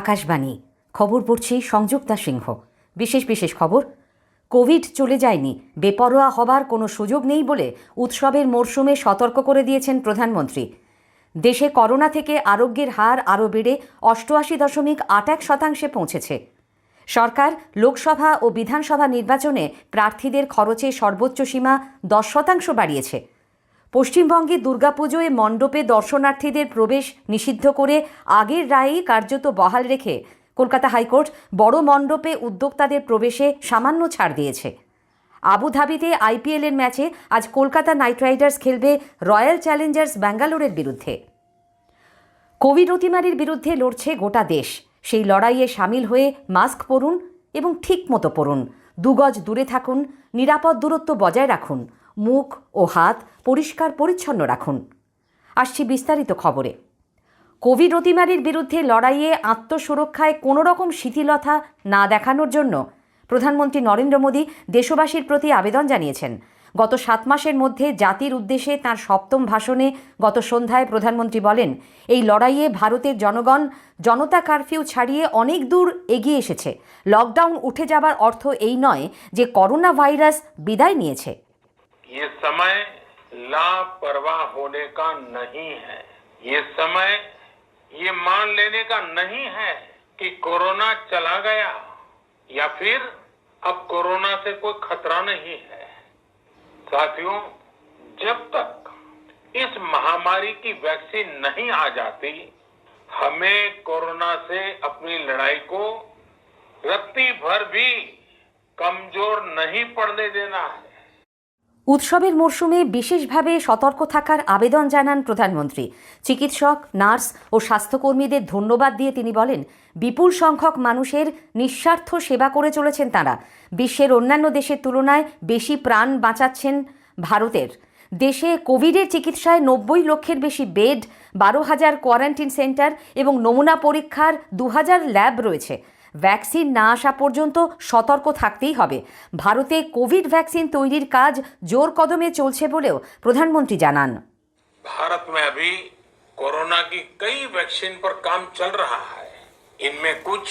আকাশবাণী। খবর পড়ছি সংযুক্তা সিংহ। বিশেষ বিশেষ খবর, কোভিড চলে যায়নি, বেপরোয়া হবার কোনো সুযোগ নেই বলে উৎসবের মরশুমে সতর্ক করে দিয়েছেন প্রধানমন্ত্রী। দেশে করোনা থেকে আরোগ্যের হার আরও বেড়ে অষ্টআশি দশমিক আট এক শতাংশে পৌঁছেছে। সরকার, লোকসভা ও বিধানসভা নির্বাচনে প্রার্থীদের খরচে সর্বোচ্চ সীমা দশ শতাংশ বাড়িয়েছে। পশ্চিমবঙ্গে দুর্গাপুজোয় মণ্ডপে দর্শনার্থীদের প্রবেশ নিষিদ্ধ করে আগের রায়েই কার্যত বহাল রেখে কলকাতা হাইকোর্ট বড় মণ্ডপে উদ্যোক্তাদের প্রবেশে সামান্য ছাড় দিয়েছে। আবুধাবিতে আইপিএলের ম্যাচে আজ কলকাতা নাইট রাইডার্স খেলবে রয়্যাল চ্যালেঞ্জার্স ব্যাঙ্গালোরের বিরুদ্ধে। কোভিড অতিমারির বিরুদ্ধে লড়ছে গোটা দেশ। সেই লড়াইয়ে সামিল হয়ে মাস্ক পরুন এবং ঠিক মতো পরুন। দুগজ দূরে থাকুন, নিরাপদ দূরত্ব বজায় রাখুন। মুখ ও হাত পরিষ্কার পরিচ্ছন্ন রাখুন। আসছি বিস্তারিত খবরে। কোভিড অতিমারির বিরুদ্ধে লড়াইয়ে আত্মসুরক্ষায় কোনো রকম শিথিলতা না দেখানোর জন্য প্রধানমন্ত্রী নরেন্দ্র মোদী দেশবাসীর প্রতি আবেদন জানিয়েছেন। গত সাত মাসের মধ্যে জাতির উদ্দেশ্যে তার সপ্তম ভাষণে গত সন্ধ্যায় প্রধানমন্ত্রী বলেন, এই লড়াইয়ে ভারতের জনগণ জনতা কারফিউ ছাড়িয়ে অনেক দূর এগিয়ে এসেছে। লকডাউন উঠে যাবার অর্থ এই নয় যে করোনা ভাইরাস বিদায় নিয়েছে। ये समय लापरवाह होने का नहीं है। ये समय, ये मान लेने का नहीं है कि कोरोना चला गया या फिर अब कोरोना से कोई खतरा नहीं है। साथियों, जब तक इस महामारी की वैक्सीन नहीं आ जाती, हमें कोरोना से अपनी लड़ाई को रत्ती भर भी कमज़ोर नहीं पड़ने देना है। উৎসবের মরশুমে বিশেষভাবে সতর্ক থাকার আবেদন জানান প্রধানমন্ত্রী। চিকিৎসক, নার্স ও স্বাস্থ্যকর্মীদের ধন্যবাদ দিয়ে তিনি বলেন, বিপুল সংখ্যক মানুষের নিঃস্বার্থ সেবা করে চলেছেন তাঁরা। বিশ্বের অন্যান্য দেশের তুলনায় বেশি প্রাণ বাঁচাচ্ছেন ভারতের। দেশে কোভিডের চিকিৎসায় নব্বই লক্ষের বেশি বেড, বারো হাজার কোয়ারেন্টিন সেন্টার এবং নমুনা পরীক্ষার দু হাজার ল্যাব রয়েছে। ভ্যাকসিন না আসা পর্যন্ত সতর্ক থাকতেই হবে ভারতে কোভিড ভ্যাকসিন তৈরির কাজ জোর কদমে চলছে বলেও প্রধানমন্ত্রী জানান भारत में अभी कोरोना की कई वैक्सीन पर काम चल रहा है इनमें कुछ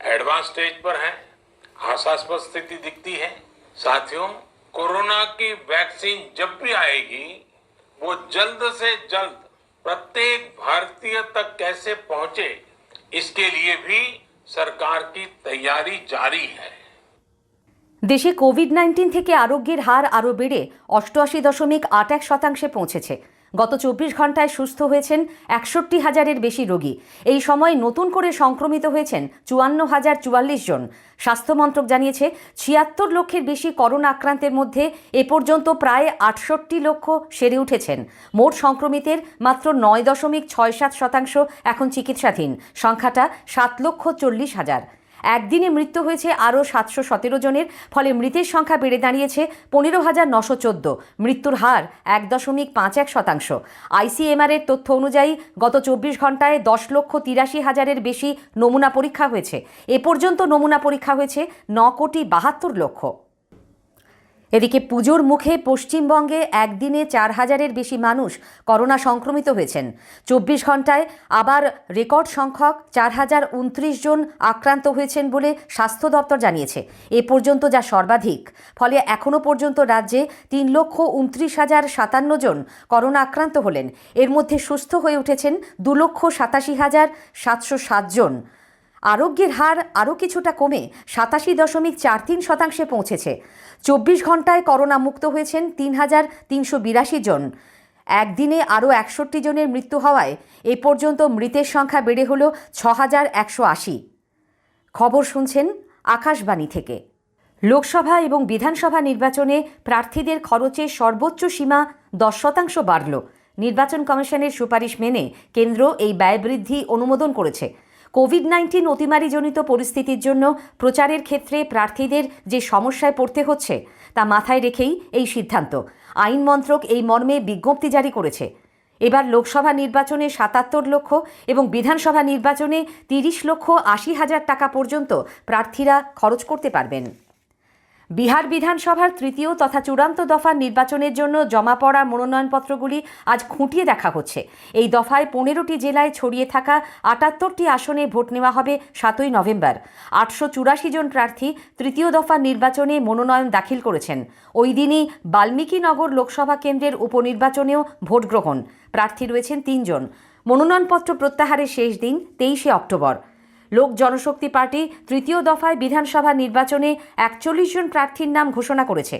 एडवांस स्टेज पर हैं आशास्पद स्थिति दिखती है साथियों कोरोना की वैक्सीन जब भी आएगी वो जल्द से जल्द प्रत्येक भारतीय तक कैसे पहुंचे इसके लिए भी सरकार की तैयारी जारी है দেশে কোভিড নাইন্টিন থেকে আরোগ্যের হার আরও বেড়ে অষ্টআশি দশমিক আট এক শতাংশে পৌঁছেছে গত চব্বিশ ঘন্টায় সুস্থ হয়েছেন একষট্টি হাজারের বেশি রোগী। এই সময় নতুন করে সংক্রমিত হয়েছেন চুয়ান্ন হাজার চুয়াল্লিশ জন। স্বাস্থ্যমন্ত্রক জানিয়েছে, ছিয়াত্তর লক্ষের বেশি করোনা আক্রান্তের মধ্যে এ পর্যন্ত প্রায় আটষট্টি লক্ষ সেরে উঠেছেন। মোট সংক্রমিতের মাত্র নয় দশমিক ছয় সাত শতাংশ এখন চিকিৎসাধীন। সংখ্যাটা সাত লক্ষ চল্লিশ হাজার। একদিনে মৃত্যু হয়েছে আরও সাতশো সতেরো জনের, ফলে মৃতের সংখ্যা বেড়ে দাঁড়িয়েছে পনেরো হাজার নশো চোদ্দ। মৃত্যুর হার এক দশমিক পাঁচ এক শতাংশ। আইসিএমআরের তথ্য অনুযায়ী, গত চব্বিশ ঘন্টায় দশ লক্ষ তিরাশি হাজারের বেশি নমুনা পরীক্ষা হয়েছে। এ পর্যন্ত নমুনা পরীক্ষা হয়েছে ন কোটি বাহাত্তর লক্ষ। এদিকে পুজোর মুখে পশ্চিমবঙ্গে একদিনে চার হাজারের বেশি মানুষ করোনা সংক্রমিত হয়েছেন। চব্বিশ ঘন্টায় আবার রেকর্ড সংখ্যক চার হাজার উনত্রিশ জন আক্রান্ত হয়েছেন বলে স্বাস্থ্য দপ্তর জানিয়েছে। এ পর্যন্ত যা সর্বাধিক, ফলে এখনও পর্যন্ত রাজ্যে তিন লক্ষ উনত্রিশ হাজার সাতান্ন জন করোনা আক্রান্ত হলেন। এর মধ্যে সুস্থ হয়ে উঠেছেন দু লক্ষ সাতাশি হাজার সাতশো সাত জন। আরোগ্যের হার আরও কিছুটা কমে সাতাশি দশমিক চার তিন শতাংশে পৌঁছেছে। চব্বিশ ঘন্টায় করোনা মুক্ত হয়েছেন তিন হাজার তিনশো বিরাশি জন। একদিনে আরও একষট্টি জনের মৃত্যু হওয়ায় এ পর্যন্ত মৃতের সংখ্যা বেড়ে হল ছ হাজার একশো আশি। খবর শুনছেন আকাশবাণী থেকে। লোকসভা এবং বিধানসভা নির্বাচনে প্রার্থীদের খরচে সর্বোচ্চ সীমা দশ শতাংশ বাড়ল। নির্বাচন কমিশনের সুপারিশ মেনে কেন্দ্র এই ব্যয় বৃদ্ধি অনুমোদন করেছে। কোভিড নাইন্টিন অতিমারিজনিত পরিস্থিতির জন্য প্রচারের ক্ষেত্রে প্রার্থীদের যে সমস্যায় পড়তে হচ্ছে, তা মাথায় রেখেই এই সিদ্ধান্ত। আইন মন্ত্রক এই মর্মে বিজ্ঞপ্তি জারি করেছে। এবার লোকসভা নির্বাচনে সাতাত্তর লক্ষ এবং বিধানসভা নির্বাচনে তিরিশ লক্ষ আশি হাজার টাকা পর্যন্ত প্রার্থীরা খরচ করতে পারবেন। বিহার বিধানসভার তৃতীয় তথা চূড়ান্ত দফার নির্বাচনের জন্য জমা পড়া মনোনয়নপত্রগুলি আজ খুঁটিয়ে দেখা হচ্ছে। এই দফায় পনেরোটি জেলায় ছড়িয়ে থাকা আটাত্তরটি আসনে ভোট নেওয়া হবে সাতই নভেম্বর। আটশো চুরাশি জন প্রার্থী তৃতীয় দফার নির্বাচনে মনোনয়ন দাখিল করেছেন। ওই দিনই বাল্মীকিনগর লোকসভা কেন্দ্রের উপনির্বাচনেও ভোট গ্রহণ। প্রার্থী রয়েছেন তিনজন। মনোনয়নপত্র প্রত্যাহারের শেষ দিন তেইশে অক্টোবর। লোক জনশক্তি পার্টি তৃতীয় দফায় বিধানসভা নির্বাচনে একচল্লিশ জন প্রার্থীর নাম ঘোষণা করেছে।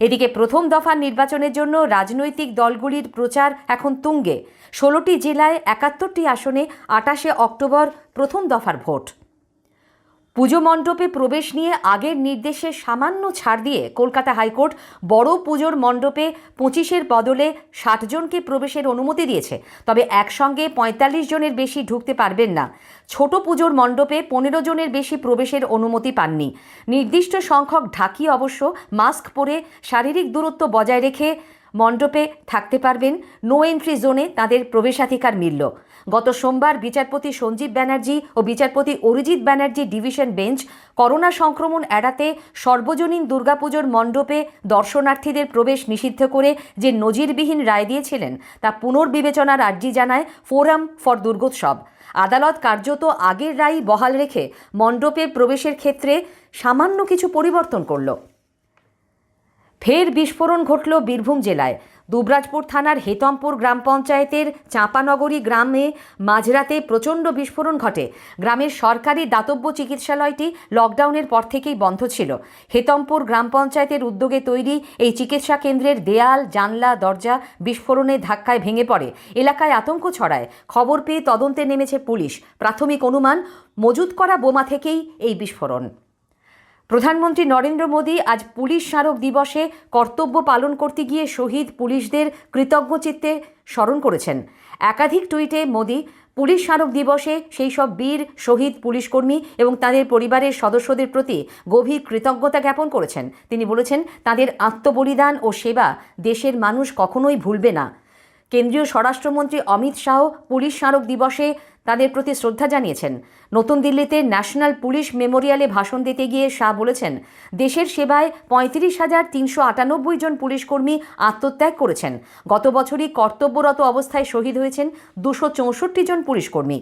এদিকে প্রথম দফার নির্বাচনের জন্য রাজনৈতিক দলগুলির প্রচার এখন তুঙ্গে। ষোলোটি জেলায় একাত্তরটি আসনে আটাশে অক্টোবর প্রথম দফার ভোট। পুজো মণ্ডপে প্রবেশ নিয়ে আগের নির্দেশে সামান্য ছাড় দিয়ে কলকাতা হাইকোর্ট বড় পুজোর মণ্ডপে পঁচিশের বদলে ষাট জনকে প্রবেশের অনুমতি দিয়েছে। তবে একসঙ্গে পঁয়তাল্লিশ জনের বেশি ঢুকতে পারবেন না। ছোট পুজোর মণ্ডপে পনেরো জনের বেশি প্রবেশের অনুমতি পাননি। নির্দিষ্ট সংখ্যক ঢাকি অবশ্য মাস্ক পরে শারীরিক দূরত্ব বজায় রেখে মণ্ডপে থাকতে পারবেন। নো এন্ট্রি জোনে তাদের প্রবেশাধিকার মিলল। গত সোমবার বিচারপতি সঞ্জীব ব্যানার্জি ও বিচারপতি Arijit Banerjee division bench corona সংক্রমণ এড়াতে সর্বজনীন দুর্গাপুজোর মণ্ডপে দর্শনার্থীদের প্রবেশ নিষিদ্ধ করে যে নজিরবিহীন রায় দিয়েছিলেন, তা পুনর্বিবেচনার আর্জি জানায় ফোরাম ফর দুর্গোৎসব। আদালত কার্যত আগের রায় বহাল রেখে মণ্ডপে প্রবেশের ক্ষেত্রে সামান্য কিছু পরিবর্তন করল। ফের বিস্ফোরণ ঘটল বীরভূম জেলায়। দুবরাজপুর থানার হেতমপুর গ্রাম পঞ্চায়েতের চাঁপানগরী গ্রামে মাঝরাতে প্রচণ্ড বিস্ফোরণ ঘটে। গ্রামের সরকারি দাতব্য চিকিৎসালয়টি লকডাউনের পর থেকেই বন্ধ ছিল। হেতমপুর গ্রাম পঞ্চায়েতের উদ্যোগে তৈরি এই চিকিৎসা কেন্দ্রের দেয়াল, জানলা, দরজা বিস্ফোরণে ধাক্কায় ভেঙে পড়ে। এলাকায় আতঙ্ক ছড়ায়। খবর পেয়ে তদন্তে নেমেছে পুলিশ। প্রাথমিক অনুমান, মজুত করা বোমা থেকেই এই বিস্ফোরণ। প্রধানমন্ত্রী নরেন্দ্র মোদী আজ পুলিশ স্মারক দিবসে কর্তব্য পালন করতে গিয়ে শহীদ পুলিশদের কৃতজ্ঞ চিত্তে স্মরণ করেছেন। একাধিক টুইটে মোদী পুলিশ স্মারক দিবসে সেই সব বীর, শহীদ পুলিশকর্মী এবং তাদের পরিবারের সদস্যদের প্রতি গভীর কৃতজ্ঞতা জ্ঞাপন করেছেন। তিনি বলেছেন, তাদের আত্মবলিদান ও সেবা দেশের মানুষ কখনোই ভুলবে না। কেন্দ্রীয় স্বরাষ্ট্রমন্ত্রী অমিত শাহ পুলিশ স্মারক দিবসে তাদের প্রতি শ্রদ্ধা জানিয়েছেন। নতুন দিল্লিতে ন্যাশনাল পুলিশ মেমোরিয়ালে ভাষণ দিতে গিয়ে শাহ বলেছেন, দেশের সেবায় পঁয়ত্রিশ হাজার তিনশো আটানব্বই জন পুলিশকর্মী আত্মত্যাগ করেছেন। গত বছরই কর্তব্যরত অবস্থায় শহীদ হয়েছেন দুশো চৌষট্টি জন পুলিশকর্মী।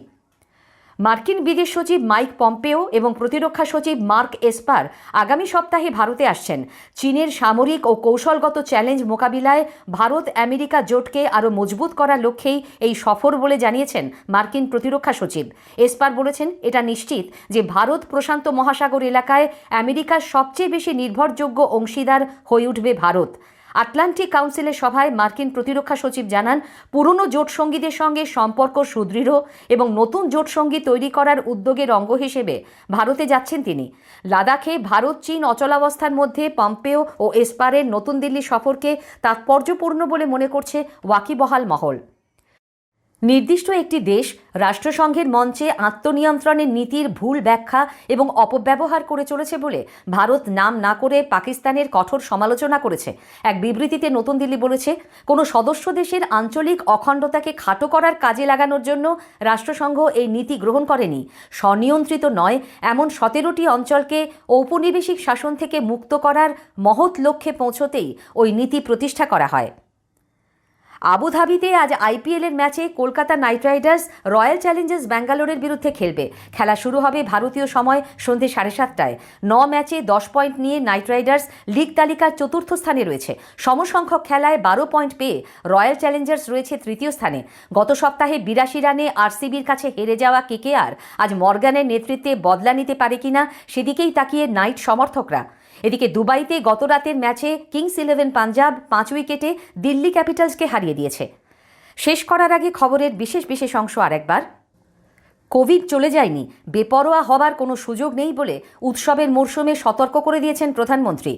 মার্কিন বিদেশ সচিব মাইক পম্পেও এবং প্রতিরক্ষা সচিব মার্ক এসপার আগামী সপ্তাহে ভারতে আসছেন। চীনের সামরিক ও কৌশলগত চ্যালেঞ্জ মোকাবিলায় ভারত আমেরিকা জোটকে আরও মজবুত করার লক্ষ্যেই এই সফর বলে জানিয়েছেন মার্কিন প্রতিরক্ষা সচিব। এসপার বলেছেন, এটা নিশ্চিত যে ভারত প্রশান্ত মহাসাগর এলাকায় আমেরিকার সবচেয়ে বেশি নির্ভরযোগ্য অংশীদার হয়ে উঠবে ভারত। আটলান্টিক কাউন্সিলের সভায় মার্কিন প্রতিরক্ষা সচিব জানান, পুরনো জোট সঙ্গীদের সঙ্গে সম্পর্ক সুদৃঢ় এবং নতুন জোট সঙ্গী তৈরি করার উদ্যোগের অঙ্গ হিসেবে ভারতে যাচ্ছেন তিনি। লাদাখে ভারত, চীন অচলাবস্থার মধ্যে পম্পেও ও এসপারের নতুন দিল্লি সফরকে তাৎপর্যপূর্ণ বলে মনে করছে ওয়াকিবহাল মহল। নির্দিষ্ট একটি দেশ রাষ্ট্রসংঘের মঞ্চে আত্মনিয়ন্ত্রণের নীতির ভুল ব্যাখ্যা এবং অপব্যবহার করে চলেছে বলে ভারত নাম না করে পাকিস্তানের কঠোর সমালোচনা করেছে। এক বিবৃতিতে নতুন দিল্লি বলেছে, কোনো সদস্য দেশের আঞ্চলিক অখণ্ডতাকে খাটো করার কাজে লাগানোর জন্য রাষ্ট্রসংঘ এই নীতি গ্রহণ করেনি। স্বনিয়ন্ত্রিত নয়, এমন সতেরোটি অঞ্চলকে ঔপনিবেশিক শাসন থেকে মুক্ত করার মহৎ লক্ষ্যে পৌঁছতেই ওই নীতি প্রতিষ্ঠা করা হয়। আবুধাবিতে আজ আইপিএলের ম্যাচে Kolkata knight riders, royal challengers ব্যাঙ্গালোরের বিরুদ্ধে খেলবে। খেলা শুরু হবে ভারতীয় সময় সন্ধে সাড়ে সাতটায়। ন ম্যাচে দশ পয়েন্ট নিয়ে নাইট রাইডার্স লিগ তালিকার চতুর্থ স্থানে রয়েছে। সমসংখ্যক খেলায় বারো পয়েন্ট পেয়ে রয়্যাল চ্যালেঞ্জার্স রয়েছে তৃতীয় স্থানে। গত সপ্তাহে বিরাশি রানে আরসিবির কাছে হেরে যাওয়া কেকেআর আজ মর্গানের নেতৃত্বে বদলা নিতে পারে কিনা সেদিকেই তাকিয়ে নাইট সমর্থকরা। এদিকে দুবাইতে গত রাতের ম্যাচে কিংস ইলেভেন পাঞ্জাব পাঁচ উইকেটে দিল্লি ক্যাপিটালসকে হারিয়ে দিয়েছে। শেষ করার আগে খবরের বিশেষ বিশেষ অংশ আরেকবার। কোভিড চলে যায়নি, বেপরোয়া হবার কোনো সুযোগ নেই বলে উৎসবের মরশুমে সতর্ক করে দিয়েছেন প্রধানমন্ত্রী।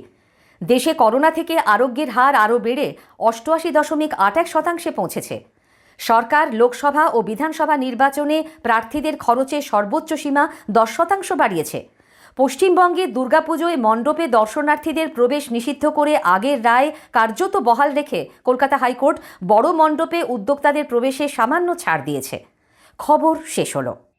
দেশে করোনা থেকে আরোগ্যের হার আরও বেড়ে অষ্টআশি দশমিক আট এক শতাংশে পৌঁছেছে। সরকার, লোকসভা ও বিধানসভা নির্বাচনে প্রার্থীদের খরচে সর্বোচ্চ সীমা দশ শতাংশ বাড়িয়েছে। পশ্চিমবঙ্গে দুর্গাপুজোয় মণ্ডপে দর্শনার্থীদের প্রবেশ নিষিদ্ধ করে আগের রায় কার্যত বহাল রেখে কলকাতা হাইকোর্ট বড় মণ্ডপে উদ্যোক্তাদের প্রবেশে সামান্য ছাড় দিয়েছে। খবর শেষ হলো।